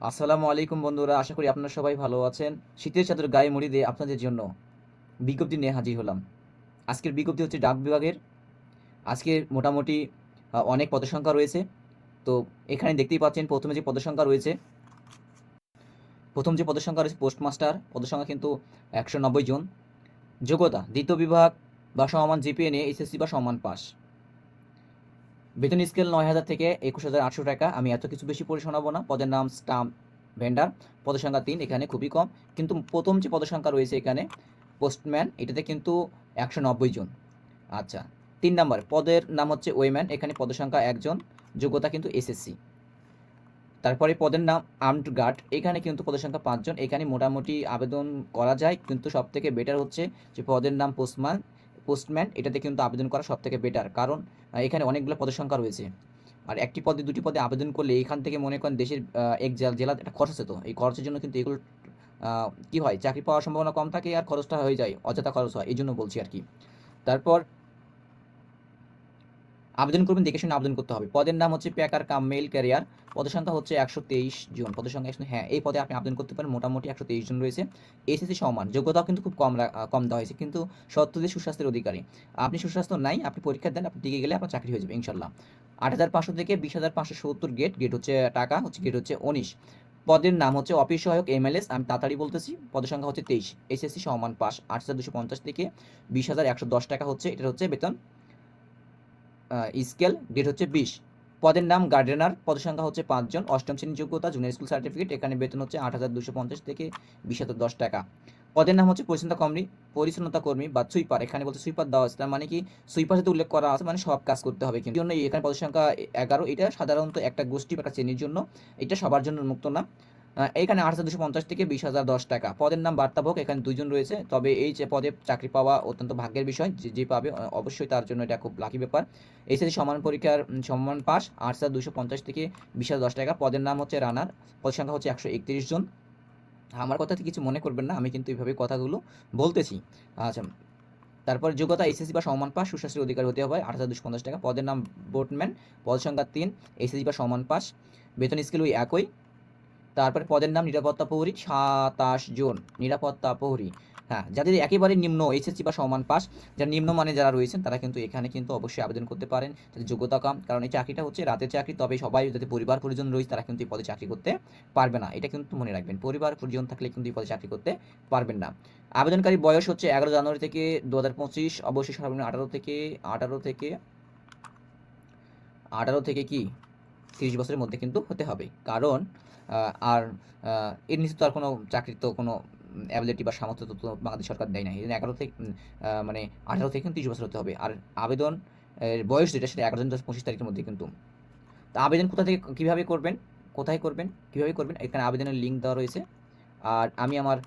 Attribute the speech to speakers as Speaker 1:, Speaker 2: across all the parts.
Speaker 1: আসসালামু আলাইকুম বন্ধুরা, আশা করি আপনারা সবাই ভালো আছেন। শীতের চাদর গায়ে মুড়ি দিয়ে আপনাদের জন্য বিজ্ঞপ্তি নিয়ে হাজির হলাম। আজকের বিজ্ঞপ্তি হচ্ছে ডাক বিভাগের। আজকে মোটামুটি অনেক পদসংখ্যা রয়েছে। তো এখানে দেখতেই পাচ্ছেন, প্রথমে যে পদসংখ্যা রয়েছে, প্রথম যে পদসংখ্যা রয়েছে পোস্টমাস্টার, পদসংখ্যা কিন্তু একশো নব্বই জন। যোগ্যতা, দ্বিতীয় বিভাগ বা সমমান জিপিএ নিয়ে এসএসসি বা সমান পাস। বেতন স্কেল নয় হাজার থেকে একুশ হাজার আটশো টাকা। আমি এত কিছু বেশি পড়ে শোনাবো না। পদের নাম স্টাম্প ভেন্ডার। পদের সংখ্যা তিন, এখানে খুবই কম। কিন্তু প্রথম যে পদের সংখ্যা রয়েছে এখানে, পোস্টম্যান, এটাতে কিন্তু একশো নব্বই জন। আচ্ছা তিন নম্বর, পদের নাম হচ্ছে ওয়েম্যান, এখানে পদের সংখ্যা একজন। যোগ্যতা কিন্তু এসএসসি। তারপরে পদের নাম আর্মড গার্ড, এখানে কিন্তু পদের সংখ্যা পাঁচজন। এখানে মোটামুটি আবেদন করা যায়, কিন্তু সব থেকে বেটার হচ্ছে যে পদের নাম পোস্টম্যান পোস্টম্যান, এটাতে কিন্তু আবেদন করা সব থেকে বেটার কারণ এখানে অনেকগুলো পদের সংখ্যা রয়েছে। আর একটি পদে, দুটি পদে আবেদন করলে এখান থেকে মনে করেন দেশের এক জেলা একটা খরচ তো। এই খরচের জন্য কিন্তু এগুলো কি হয়? চাকরি পাওয়ার সম্ভাবনা কম থাকে আর খরচটা হয়ে যায়, অযথা খরচ হয় এই জন্য বলছি আর কি। তারপর আবেদন করবেন, দেখে শুনে আবেদন করতে হবে। পদের নাম হচ্ছে প্যাকার কাম মেল ক্যারিয়ার। পদের সংখ্যা হচ্ছে একশো তেইশ জন। পদের সংখ্যা একশো হ্যাঁ এই পদে আপনি আবেদন করতে পারেন। মোটামুটি একশো তেইশ জন রয়েছে। এসএসসি সমান। যোগ্যতাও কিন্তু খুব কম কম দেওয়া হয়েছে। কিন্তু সত্যদের সুস্বাস্থ্যের অধিকারী। আপনি সুস্বাস্থ্য নাই, আপনি পরীক্ষা দেন, আপনি টিকে গেলে আপনার চাকরি হয়ে যাবে, ইনশাল্লাহ। আট হাজার পাঁচশো থেকে বিশ হাজার পাঁচশো সত্তর গেট গেট হচ্ছে টাকা, হচ্ছে গেট হচ্ছে উনিশ। পদের নাম হচ্ছে অফিস সহায়ক, এমএলএস। আমি তাড়াতাড়ি বলতেছি, পদের সংখ্যা হচ্ছে তেইশ। এসএসসি সমান পাস আট হাজার দুশো পঞ্চাশ থেকে বিশ হাজার একশো দশ টাকা হচ্ছে। এটা হচ্ছে বেতন স্কেল ডেট হচ্ছে বিশ। পদের নাম গার্ডেনার পদের সংখ্যা হচ্ছে পাঁচজন। অষ্টম শ্রেণির যোগ্যতা জুনিয়র স্কুল সার্টিফিকেট এখানে বেতন হচ্ছে আট হাজার দুশো পঞ্চাশ থেকে বিশ হাজার দশ টাকা। পদের নাম হচ্ছে পরিচ্ছন্নতা কর্মী পরিচ্ছন্নতা কর্মী বা সুইপার এখানে বলছে সুইপার দেওয়া আছে, তার মানে কি সুইপার সাথে উল্লেখ করা আছে মানে সব কাজ করতে হবে। কিন্তু জন্য এখানে পদের সংখ্যা এগারো, এটা সাধারণত একটা গোষ্ঠী বা একটা শ্রেণির জন্য, এটা সবার জন্য মুক্ত না। এখানে আট হাজার দুশো পঞ্চাশ থেকে বিশ হাজার দশ টাকা। পদের নাম বার্তাবক এখানে দুজন রয়েছে। তবে এই যে পদে চাকরি পাওয়া অত্যন্ত ভাগ্যের বিষয় যে যে পাবে অবশ্যই তার জন্য এটা খুব লাকি ব্যাপার। এসএসসি সমান পরীক্ষার উম, সমান পাস আট হাজার দুশো পঞ্চাশ থেকে বিশ হাজার দশ টাকা। পদের নাম হচ্ছে রানার পদ সংখ্যা হচ্ছে একশো একত্রিশ জন। আমার কথাতে কিছু মনে করবেন না আমি কিন্তু এইভাবে কথাগুলো বলতেছি। আচ্ছা তারপর যোগ্যতা এসএসসি বা সমান পাস সুস্বাস্থ্যের অধিকার হতে হবে আট হাজার দুশো পঞ্চাশ টাকা। পদের নাম বোটম্যান পদ সংখ্যা তিন এসএসসি বা সমান পাস বেতন স্কেল ওই একই। তারপরে পদের নাম নিরাপত্তা প্রহরী সাতাশ জন। নিরাপত্তা প্রহরী। হ্যাঁ যাদের একেবারে নিম্ন এইচএসসি বা সমান পাস, যারা নিম্ন মানে যারা রয়েছেন, তারা কিন্তু এখানে কিন্তু অবশ্যই আবেদন করতে পারেন। তাদের যোগ্যতা কম, কারণ এই চাকরিটা হচ্ছে রাতের চাকরি, তবে সবাই যাদের পরিবার পরিজন রয়েছে, তারা কিন্তু এই পদে চাকরি করতে পারবে না। এটা কিন্তু মনে রাখবেন, পরিবার পরিজন থাকলে কিন্তু এই পদে চাকরি করতে পারবেন না। আবেদনকারী বয়স হচ্ছে এগারো জানুয়ারি থেকে দু হাজার পঁচিশ, অবশ্যই সর্বনিম্ন আঠারো থেকে আঠারো থেকে আঠারো থেকে কি? তিরিশ বছরের মধ্যে কিন্তু হতে হবে। কারণ আর এর নিচে তো আর কোনো চাকরির তো কোনো অ্যাবিলিটি বা সামর্থ্য তো বাংলাদেশ সরকার দেয় না এগারো থেকে মানে আঠারো থেকে তিরিশ বছর হতে হবে। আর আবেদন বয়স যেটা সেটা এগারো থেকে পঁচিশ তারিখের মধ্যে কিন্তু। তা আবেদন কোথা থেকে কীভাবে করবেন, কোথায় করবেন, কীভাবে করবেন, এখানে আবেদনের লিঙ্ক দেওয়া রয়েছে। আর আমি আমার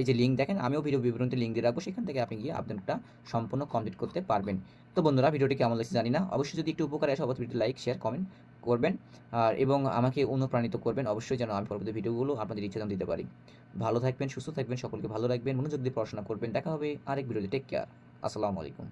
Speaker 1: এই যে লিঙ্ক দেখেন, আমিও ভিডিও বিবরণীতে লিঙ্ক দিয়ে রাখব। সেখান থেকে আপনি গিয়ে আবেদনটা সম্পূর্ণ কমপ্লিট করতে পারবেন। তো বন্ধুরা, ভিডিওটি কেমন লাগছে জানি না। অবশ্যই যদি একটু উপকার আসে, অবশ্যই ভিডিও লাইক শেয়ার কমেন্ট করবেন, আর এবং আমাকে অনুপ্রাণিত করবেন অবশ্যই যেন আমি পরবর্তী ভিডিওগুলো আপনাদের ইচ্ছে দিতে পারি। ভালো থাকবেন, সুস্থ থাকবেন, সকলকে ভালো রাখবেন, মনোযোগ দিয়ে পড়াশোনা করবেন। দেখা হবে আরেক ভিডিওতে। টেক কেয়ার আসসালামু আলাইকুম।